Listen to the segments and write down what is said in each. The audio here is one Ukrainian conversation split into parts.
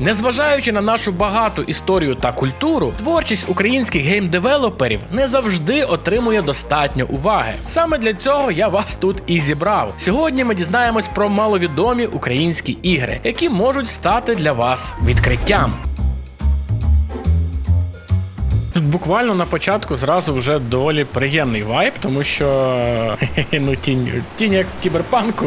Незважаючи на нашу багату історію та культуру, творчість українських геймдевелоперів не завжди отримує достатньо уваги. Саме для цього я вас тут і зібрав. Сьогодні ми дізнаємось про маловідомі українські ігри, які можуть стати для вас відкриттям. Буквально на початку зразу вже доволі приємний вайб, тому що ну тінь, тінь як кіберпанку.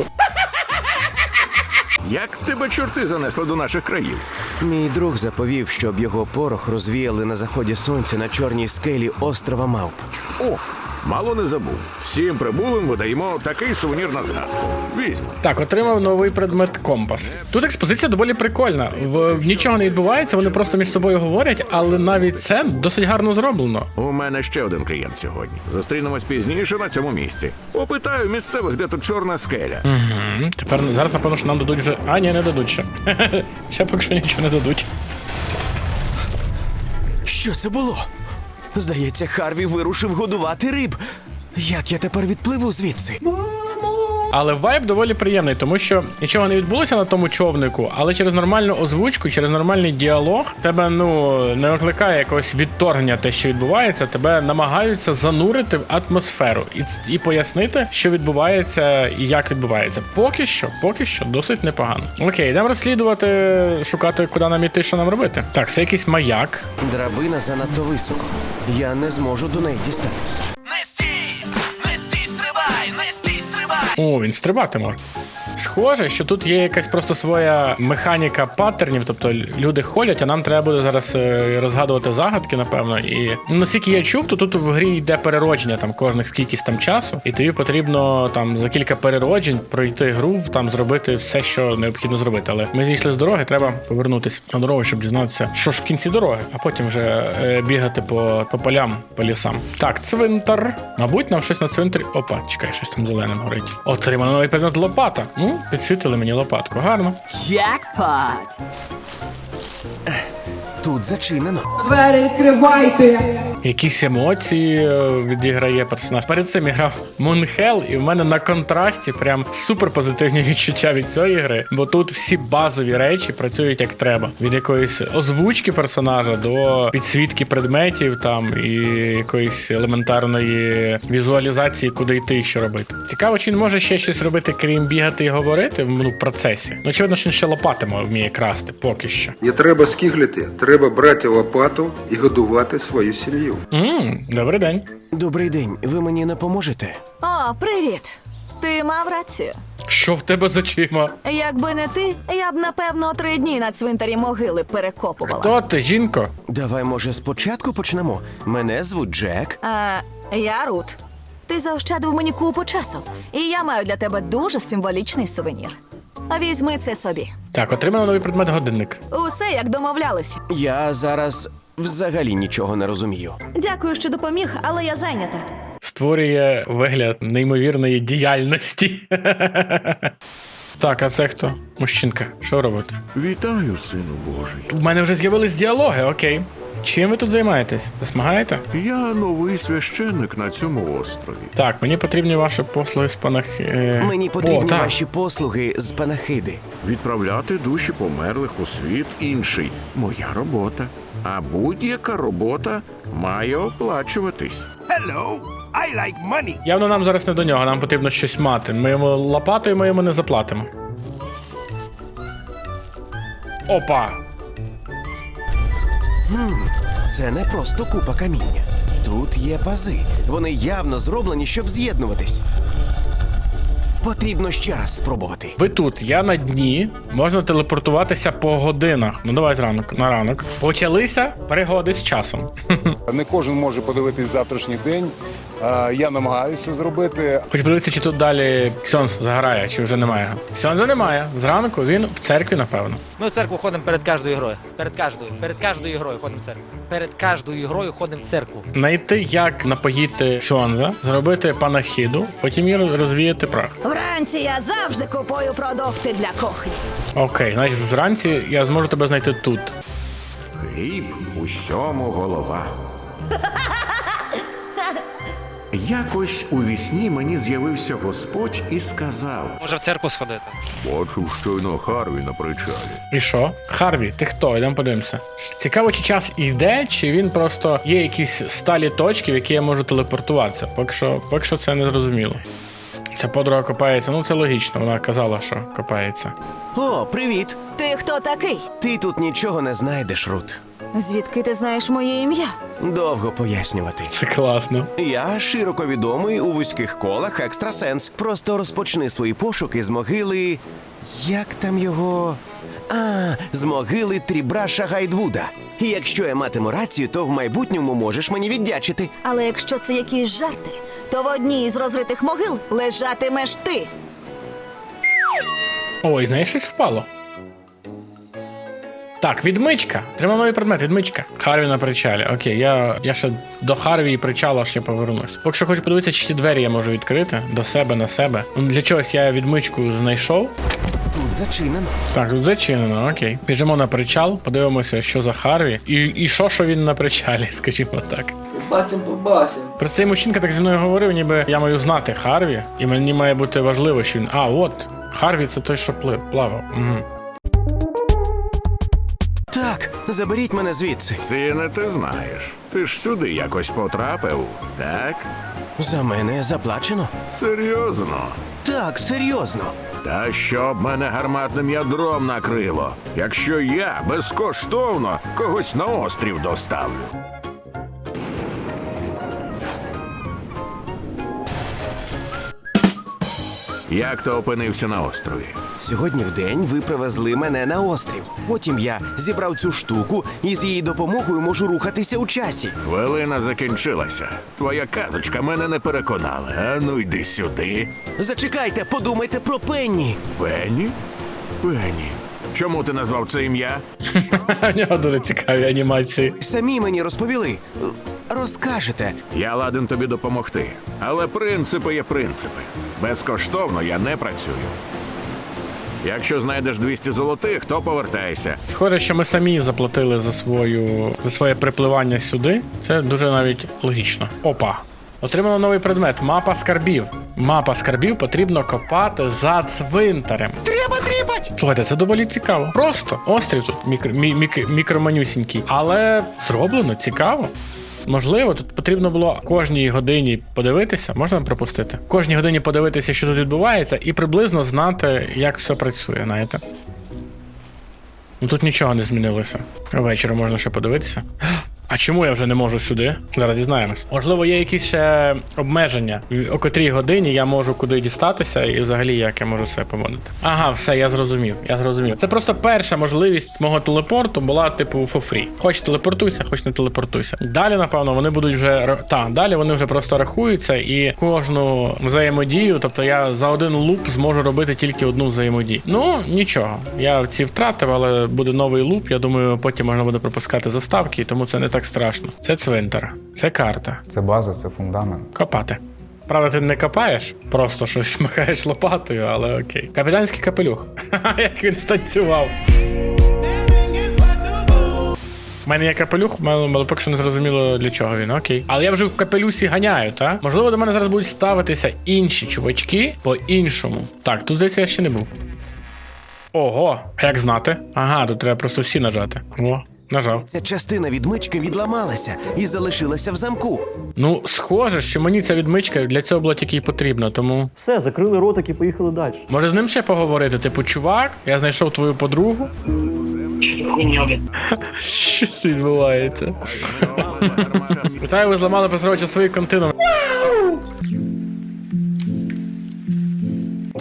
Як тебе чорти занесли до наших країв? Мій друг заповів, щоб його порох розвіяли на заході сонця на чорній скелі острова Мавп. О, мало не забув. Всім прибулим видаємо такий сувенір на згадку. Візьми. Так, отримав новий предмет компас. Тут експозиція доволі прикольна. В, в нічого не відбувається, вони просто між собою говорять, але навіть це досить гарно зроблено. У мене ще один клієнт сьогодні. Зустрінемось пізніше на цьому місці. Попитаю місцевих, де тут чорна скеля. М, Тепер зараз, напевно, що нам дадуть вже. А, ні, не дадуть ще. Ще поки що нічого не дадуть. Що це було? Здається, Харві вирушив годувати риб. Як я тепер відпливу звідси? Але вайб доволі приємний, тому що нічого не відбулося на тому човнику, але через нормальну озвучку, через нормальний діалог тебе ну не викликає якогось відторгнення те, що відбувається. Тебе намагаються занурити в атмосферу і, і пояснити, що відбувається і як відбувається. Поки що, поки що, досить непогано. Окей, йдемо розслідувати, шукати, куди нам іти, що нам робити. Так, це якийсь маяк. Драбина занадто високо. Я не зможу до неї дістатися. О, він стрибати може. Схоже, що тут є якась просто своя механіка паттернів, тобто люди ходять, а нам треба буде зараз е, розгадувати загадки, напевно. І ну, наскільки я чув, то тут в грі йде переродження там кожних скількись там часу, і тобі потрібно там за кілька перероджень пройти гру, там зробити все, що необхідно зробити. Але ми зійшли з дороги, треба повернутися на дорогу, щоб дізнатися, що ж в кінці дороги, а потім вже е, бігати по, по полям, по лісам. Так, цвинтар. Мабуть, нам щось на цвинтарі. Опа, чекай, щось там зеленим горить. Отримано новий предмет лопата. Ну, підсвітили мені лопатку. Гарно. Jackpot! Тут зачинено. Двері відкривайте! Якісь емоції е, відіграє персонаж. Перед цим я грав Moonhell, і в мене на контрасті прям супер позитивні відчуття від цієї гри, бо тут всі базові речі працюють як треба. Від якоїсь озвучки персонажа до підсвітки предметів там і якоїсь елементарної візуалізації, куди йти і що робити. Цікаво, чи він може ще щось робити, крім бігати і говорити ну, в процесі. Ну, очевидно, що він ще лопатиме вміє красти, поки що. Не треба скиглити, треба брати лопату і годувати свою сім'ю. Мм, добрий день. Добрий день, ви мені не поможете? О, привіт! Ти мав рацію. Що в тебе з очима? Якби не ти, я б напевно три дні на цвинтарі могили перекопувала. Хто ти, жінко? Давай, може, спочатку почнемо. Мене звуть Джек. А, я Рут. Ти заощадив мені купу часу, і я маю для тебе дуже символічний сувенір. А візьми це собі. Так, отримано новий предмет годинник. Усе як домовлялися. Я зараз взагалі нічого не розумію. Дякую, що допоміг, але я зайнята. Створює вигляд неймовірної діяльності. Так, а це хто? Мужчинка. Що робити? Вітаю, сину Божий. У мене вже з'явились діалоги, окей. Чим ви тут займаєтесь? Засмагаєте? Я новий священник на цьому острові. Так, мені потрібні ваші послуги з панах. е, Мені потрібні О, так. ваші послуги з панахиди. Відправляти душі померлих у світ інший. Моя робота. А будь-яка робота має оплачуватись. Hello! I like money! Явно нам зараз не до нього, нам потрібно щось мати. Ми йому лопатою ми йому не заплатимо. Опа! Це не просто купа каміння. Тут є пази. Вони явно зроблені, щоб з'єднуватись. Потрібно ще раз спробувати. Ви тут, я на дні, можна телепортуватися по годинах. Ну давай зранок на ранок. Почалися пригоди з часом. Не кожен може подивитись завтрашній день. Я намагаюся зробити. Хоч подивитися, чи тут далі Ксьонс заграє, чи вже немає. Ксьонза немає. Зранку він в церкві, напевно. Ми в церкву ходимо перед кожною грою. Перед кожною. Перед кожною грою ходимо в церкву. Перед кожною грою ходимо в церкву. Знайти, як напоїти Ксьонза, зробити панахіду, потім її розвіяти прах. Вранці я завжди купую продукти для кухні. Окей, значить, вранці я зможу тебе знайти тут. Хліб усьому голова. Якось у вісні мені з'явився Господь і сказав: Може в церкву сходити? Бачу щойно Харві на причалі. І що? Харві, ти хто? Йдемо подивимося. Цікаво, чи час йде, чи він просто є якісь сталі точки, в які я можу телепортуватися. Поки що, поки що це не зрозуміло. Ця подруга копається, ну це логічно, вона казала, що копається. О, привіт! Ти хто такий? Ти тут нічого не знайдеш, Рут. Звідки ти знаєш моє ім'я? Довго пояснювати. Це класно. Я широко відомий у вузьких колах екстрасенс. Просто розпочни свої пошуки з могили. Як там його? А, з могили Трібраша Гайдвуда. І якщо я матиму рацію, то в майбутньому можеш мені віддячити. Але якщо це якісь жарти, то в одній із розритих могил лежатимеш ти. Ой, знаєш, щось впало. Так, відмичка. Треба новий предмет, відмичка. Харві на причалі. Окей, я, я ще до Харві і причала ще повернусь. Поки що хочу подивитися, чи ці двері я можу відкрити до себе на себе. Ну, Для чогось я відмичку знайшов. Тут зачинено. Так, тут зачинено, окей. Біжимо на причал, подивимося, що за Харві. І, і що, що він на причалі, скажімо так. Побачим, побачим. Про цей мужчинка так зі мною говорив, ніби я маю знати Харві, і мені має бути важливо, що він. А, от, Харві це той, що плив, плавав. Угу. Так, заберіть мене звідси. Сине, ти знаєш. Ти ж сюди якось потрапив, так? За мене заплачено? Серйозно. Так, серйозно. Та щоб мене гарматним ядром накрило, якщо я безкоштовно когось на острів доставлю. Як ти опинився на острові? Сьогодні в день ви привезли мене на острів. Потім я зібрав цю штуку і з її допомогою можу рухатися у часі. Хвилина закінчилася. Твоя казочка мене не переконала. А ну йди сюди. Зачекайте, подумайте про Пенні. Пенні? Пенні. Чому ти назвав це ім'я? У нього дуже цікаві анімації. Самі мені розповіли. Розкажете. Я ладен тобі допомогти. Але принципи є принципи. Безкоштовно я не працюю. Якщо знайдеш 200 золотих, то повертайся. Схоже, що ми самі заплатили за свою за своє припливання сюди. Це дуже навіть логічно. Опа. Отримано новий предмет мапа скарбів. Мапа скарбів потрібно копати за цвинтарем. Треба тріпать! Слухайте, це доволі цікаво. Просто острів тут мікро, мі, мік, мікроманюсінький. Але зроблено цікаво. Можливо, тут потрібно було кожній годині подивитися, можна пропустити? Кожній годині подивитися, що тут відбувається, і приблизно знати, як все працює, знаєте. Ну тут нічого не змінилося. Ввечері можна ще подивитися. А чому я вже не можу сюди? Зараз дізнаємось. Можливо, є якісь ще обмеження, о котрій годині я можу куди дістатися, і взагалі як я можу все поводити. Ага, все, я зрозумів. Я зрозумів. Це просто перша можливість мого телепорту була типу фофрі. Хоч телепортуйся, хоч не телепортуйся. Далі, напевно, вони будуть вже та далі вони вже просто рахуються і кожну взаємодію, тобто я за один луп зможу робити тільки одну взаємодію. Ну нічого, я ці втратив, але буде новий луп. Я думаю, потім можна буде пропускати заставки, тому це не так страшно. Це цвинтар, це карта. Це база, це фундамент. Копати. Правда, ти не копаєш, просто щось махаєш лопатою, але окей. Капітанський капелюх. Як він станцював. У мене є капелюх, але але поки що не зрозуміло для чого він. Окей. Але я вже в капелюсі ганяю, так? Можливо, до мене зараз будуть ставитися інші чувачки по-іншому. Так, тут здається, я ще не був. Ого, а як знати? Ага, тут треба просто всі нажати. О, нажав. Ця частина відмички відламалася і залишилася в замку. Ну, схоже, що мені ця відмичка для цього була тільки й потрібна, тому. Все, закрили ротик і поїхали далі. Може з ним ще поговорити? Типу, чувак, я знайшов твою подругу. Що відбувається? Вітаю, ви зламали посередча свої континуум.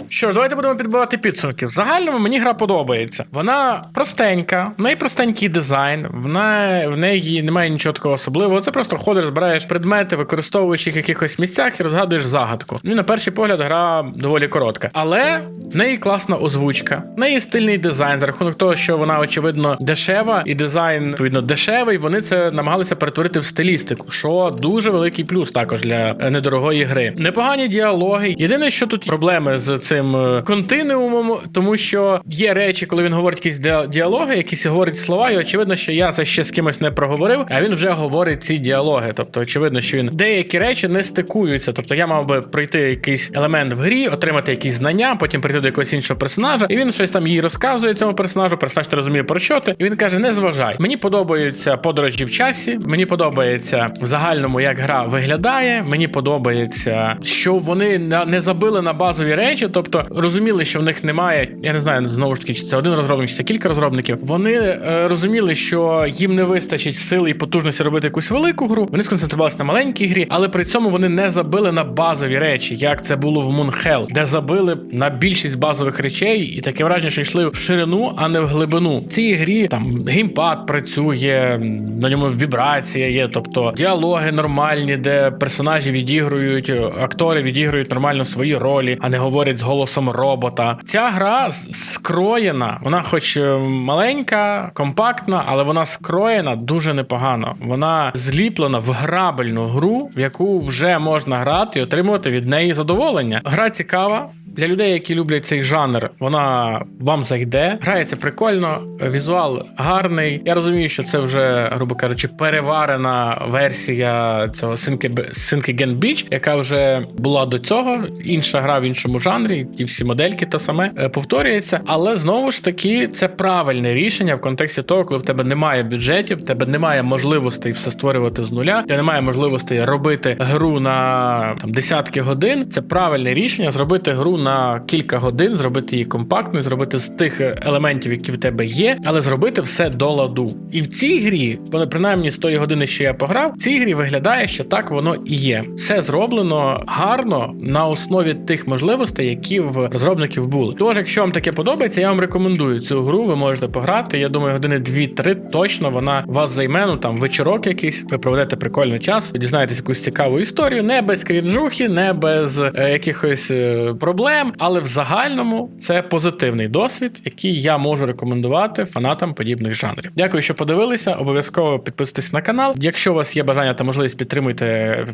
Що ж, давайте будемо підбивати підсумки. В загальному мені гра подобається. Вона простенька, в неї простенький дизайн, в неї, в неї немає нічого такого особливого. Це просто ходиш, збираєш предмети, використовуєш їх в якихось місцях і розгадуєш загадку. Ну, і на перший погляд, гра доволі коротка. Але в неї класна озвучка, в неї стильний дизайн, за рахунок того, що вона очевидно дешева, і дизайн відповідно дешевий. Вони це намагалися перетворити в стилістику, що дуже великий плюс також для е, недорогої гри. Непогані діалоги. Єдине, що тут проблеми з цим цим е, континуумом, тому що є речі, коли він говорить якісь діалоги, якісь говорить слова, і очевидно, що я це ще з кимось не проговорив, а він вже говорить ці діалоги. Тобто, очевидно, що він деякі речі не стикуються. Тобто, я мав би пройти якийсь елемент в грі, отримати якісь знання, потім прийти до якогось іншого персонажа, і він щось там їй розказує цьому персонажу. Персонаж не розуміє про що ти. І він каже: не зважай. Мені подобаються подорожі в часі. Мені подобається в загальному, як гра виглядає. Мені подобається, що вони не забили на базові речі, тобто розуміли, що в них немає. Я не знаю знову ж таки, чи це один розробник, чи це кілька розробників. Вони е, розуміли, що їм не вистачить сили і потужності робити якусь велику гру. Вони сконцентрувалися на маленькій грі, але при цьому вони не забили на базові речі, як це було в Hell, де забили на більшість базових речей, і таке враження, що йшли в ширину, а не в глибину. В цій грі там геймпад працює, на ньому вібрація є, тобто діалоги нормальні, де персонажі відігрують, актори відігрують нормально свої ролі, а не говорять з голосом робота. Ця гра скроєна, вона, хоч е, маленька, компактна, але вона скроєна дуже непогано. Вона зліплена в грабельну гру, в яку вже можна грати і отримувати від неї задоволення. Гра цікава. Для людей, які люблять цей жанр, вона вам зайде. Грається прикольно, візуал гарний. Я розумію, що це вже, грубо кажучи, переварена версія цього Sinking Beach, яка вже була до цього. Інша гра в іншому жанрі, ті всі модельки те саме е, повторюється. Але знову ж таки, це правильне рішення в контексті того, коли в тебе немає бюджетів, в тебе немає можливостей все створювати з нуля, тебе немає можливостей робити гру на там десятки годин. Це правильне рішення зробити гру на кілька годин, зробити її компактною, зробити з тих елементів, які в тебе є, але зробити все до ладу. І в цій грі, принаймні з тої години, що я пограв, в цій грі виглядає, що так воно і є. Все зроблено гарно на основі тих можливостей, які в розробників були. Тож, якщо вам таке подобається, я вам рекомендую цю гру. Ви можете пограти. Я думаю, години 2-3 точно вона вас займе. Ну там вечірок якийсь. Ви проведете прикольний час, дізнаєтесь якусь цікаву історію, не без крінжухи, не без е, якихось е, проблем, але в загальному це позитивний досвід, який я можу рекомендувати фанатам подібних жанрів. Дякую, що подивилися. Обов'язково підписуйтесь на канал. Якщо у вас є бажання та можливість підтримуйте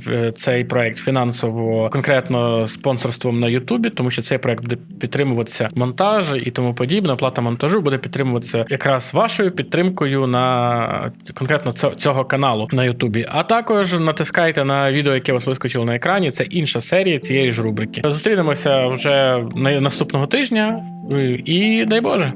е, цей проект фінансово, конкретно спонсорством на Ютубі, тому що цей проект буде підтримуватися монтаж і тому подібне. Оплата монтажу буде підтримуватися якраз вашою підтримкою на конкретно цього каналу на Ютубі. А також натискайте на відео, яке вас вискочило на екрані. Це інша серія цієї ж рубрики. Зустрінемося вже на наступного тижня. І дай Боже.